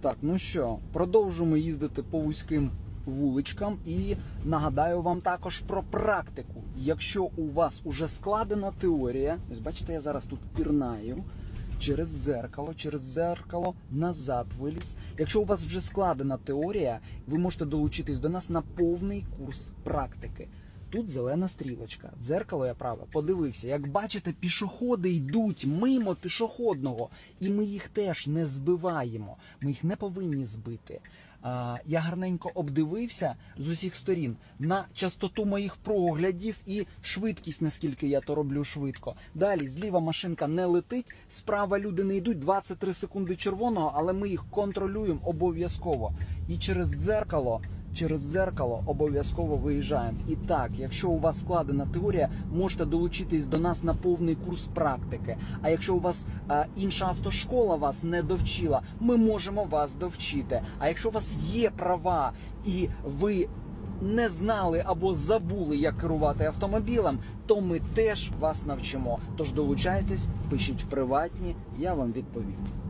Так, ну що, продовжуємо їздити по вузьким вуличкам і нагадаю вам також про практику. Якщо у вас уже складена теорія, ось бачите, я зараз тут пірнаю. Через дзеркало, через дзеркало назад виліз. Якщо у вас вже складена теорія, ви можете долучитись до нас на повний курс практики. Тут зелена стрілочка, дзеркало я праве, подивився. Як бачите, пішоходи йдуть мимо пішохідного, і ми їх теж не збиваємо. Ми їх не повинні збити. А, я гарненько обдивився з усіх сторін на частоту моїх проглядів і швидкість, наскільки я то роблю швидко. Далі зліва машинка не летить, справа люди не йдуть 23 секунди червоного, але ми їх контролюємо обов'язково. І через дзеркало. Через дзеркало обов'язково виїжджаємо. І так, якщо у вас складена теорія, можете долучитись до нас на повний курс практики. А якщо у вас е, інша автошкола вас не довчила, ми можемо вас довчити. А якщо у вас є права і ви не знали або забули, як керувати автомобілем, то ми теж вас навчимо. Тож долучайтесь, пишіть в приватні, я вам відповім.